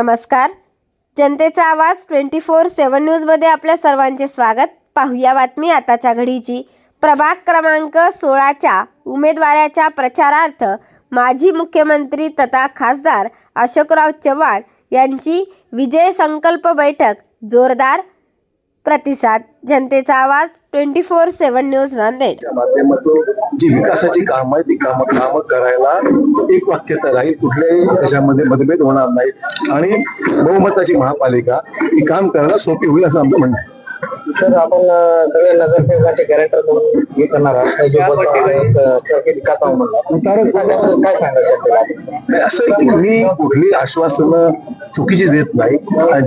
नमस्कार. जनतेचा आवाज ट्वेंटी फोर सेवन न्यूजमध्ये आपल्या सर्वांचे स्वागत. पाहूया बातमी आताच्या घडीची. प्रभाग क्रमांक सोळाच्या उमेदवाराच्या प्रचारार्थ माजी मुख्यमंत्री तथा खासदार अशोकराव चव्हाण यांची विजय संकल्प बैठक जोरदार प्रतिसाद जनतेचा आवाज twenty four seven news Nanded. माध्यमातून जी विकासाची कामं आहेत ती कामं कामं करायला एक वाक्यता राहील कुठल्याही त्याच्यामध्ये मतभेद होणार नाही आणि बहुमताची महापालिका ही काम करायला सोपी होईल असं आमचं म्हणणं आहे. सर आपण सगळे नगरसेवकाचे कॅरेक्टर म्हणून हे करणार आहोत. काय नाही, असं आहे की मी कुठली आश्वासनं चुकीची देत नाही.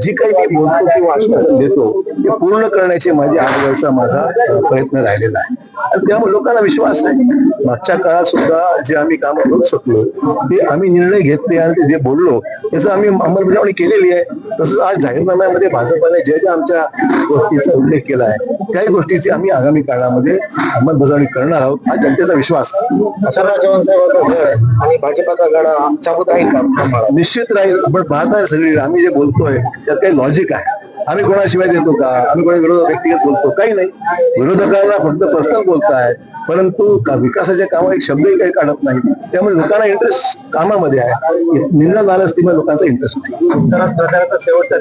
जी काही मी बोलतो किंवा आश्वासन देतो ते पूर्ण करण्याची माझी आजवरचा माझा प्रयत्न राहिलेला आहे. आणि त्यामुळे लोकांना विश्वास आहे. मागच्या काळात सुद्धा जे आम्ही काम करू शकलो ते आम्ही निर्णय घेतले आणि ते जे बोललो त्याचं आम्ही अंमलबजावणी केलेली आहे. तसंच आज जाहीरनाम्यामध्ये भाजपाने ज्या ज्या आमच्या गोष्टीचा उल्लेख केला आहे. त्याही गोष्टीची आम्ही आगामी काळामध्ये अंमलबजावणी करणार आहोत. हा जनतेचा विश्वास. आणि भाजपाचा गड? निश्चित राहील आपण पाहताय सगळी. आम्ही जे बोलतोय त्यात काही लॉजिक आहे. आम्ही कोणाशिवाय देतो का? आम्ही कोणा विरोधात व्यक्तिगत बोलतो? काही नाही. विरोधकांना फक्त पर्सनल बोलताय. परंतु का- विकासाच्या कामात एक शब्दही काही काढत नाही. त्यामुळे लोकांना इंटरेस्ट कामामध्ये आहे. निंदा नालस्तीमध्ये लोकांचा इंटरेस्ट नाही. शेवटचा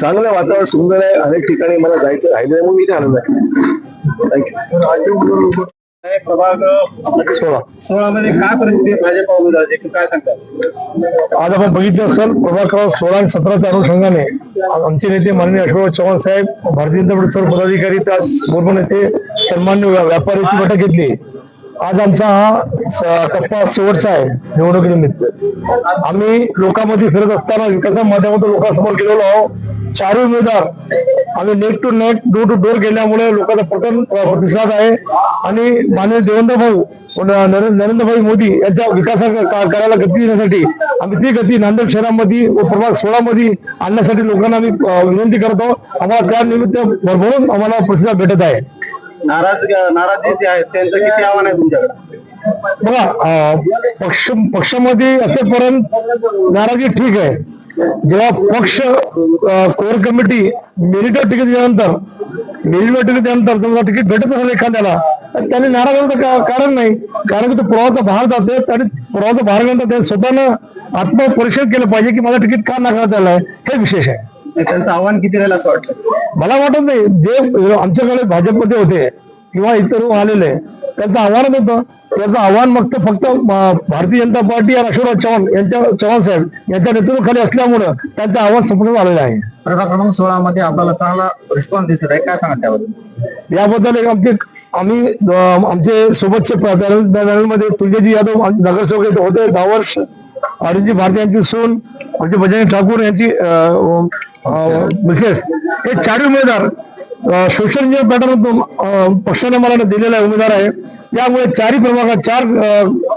चांगलं वातावरण सुंदर आहे. अनेक ठिकाणी मला जायचं राहिलं म्हणून मी इथे आलेलो थँक्यू सोळा सोळा. मध्ये काय परिस्थिती भाजपा काय सांगतात? आज आपण बघितलं असेल प्रभाग क्रमांक सोळा आणि सतराच्या अनुषंगाने आमचे नेते माननीय अशोकराव चव्हाण साहेब भारतीय जनता पदाधिकारी त्या बरोबर नेते सन्मान्य व्या- व्यापाऱ्याची बैठक घेतली. आज आमचा हा टप्पा शेवटचा आहे निवडणुकीनिमित्त आम्ही लोकांमध्ये फिरत असताना विकासाच्या माध्यमातून लोकांसमोर गेलेलो आहोत. चारही उमेदवार आम्ही net to net door to door गेल्यामुळे लोकांचा प्रथम प्रतिसाद आहे. आणि माननीय देवेंद्र भाऊ नरेंद्र नरेंद्रभाई मोदी यांच्या विकासा करायला गती देण्यासाठी आम्ही ती गती नांदेड शहरामध्ये व प्रभाग सोळा मध्ये आणण्यासाठी लोकांना आम्ही विनंती करतो. आम्हाला त्या निमित्त भरभरून आम्हाला प्रतिसाद भेटत आहे. नाराज नाराजी जे आहेत त्यांचं किती आव्हान आहे तुमच्याकडे? बघा पक्ष पक्षामध्ये असेपर्यंत नाराजी ठीक आहे. जेव्हा पक्ष कोर कमिटी मेरिटवर तिकीट दिल्यानंतर मेरिटवर तिकीट दिल्यानंतर समजा तिकीट भेटत असेल एखाद्याला त्याने नाराज होण्याचं का- कारण नाही. कारण की तो प्रवाहाचा बाहेर जाते आणि प्रवाहाचा बाहेर गेल्यानंतर त्याने स्वतःनं आत्मपरीक्षण केलं पाहिजे की माझं तिकीट का नाकारण्यात आलं आहे हे विशेष आहे. त्यांचं आव्हान किती राहील असं वाटतं? मला वाटत नाही. जे आमच्याकडे भाजपमध्ये होते किंवा इतर आलेले त्यांचं आव्हानच होतं. त्याचं आव्हान फक्त फक्त भारतीय जनता पार्टी आणि अशोकराव चव्हाण यांच्या चव्हाण साहेब यांच्या नेतृत्वाखाली असल्यामुळं त्यांचं आव्हान संपण्यात आलेलं आहे. प्रभाग क्रमांक सोळा मध्ये आपल्याला चांगला रिस्पॉन्स दिसत आहे. काय सांगा त्याबद्दल? याबद्दल एक आमचे आम्ही आमचे सोबतचे मध्ये तुळजाजी यादव आम- नगरसेवक होते. दहा वर्ष अरुणजी भारती यांची सून म्हणजे बजरंग ठाकूर यांची अं, मिसेस हे चारही उमेदवार अं, सोशल मीडिया पॅटर्न पक्षाने मला दिलेला उमेदवार आहे. त्यामुळे चारही प्रभागात चार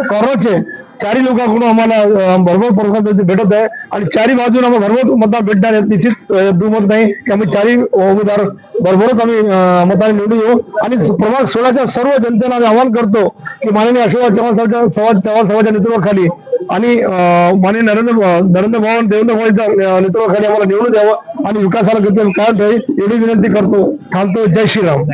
कॉर्नरचे चारही लोकांकडून आम्हाला भरपूर भरभर भेटत आहे. आणि चारही बाजूने आम्हाला भरभर मतदार भेटणार आहे निश्चित दुमत नाही की आम्ही चारही उमेदवार भरभरच आम्ही मतदार मताने निवडून येऊ. आणि प्रभाग सोळाच्या सर्व जनतेला आम्ही आवाहन करतो की माननीय अशोक चव्हाण साहेबच्या चव्हाण चव्हाण साहेबांच्या नेतृत्वाखाली आणि माननीय नरेंद्र नरेंद्र भवन देवेंद्र भाऊच्या नेतृत्वाखाली आम्हाला निवडून द्यावं आणि विकासाला गती काय एवढी विनंती करतो. थांबतो. जय श्रीराम.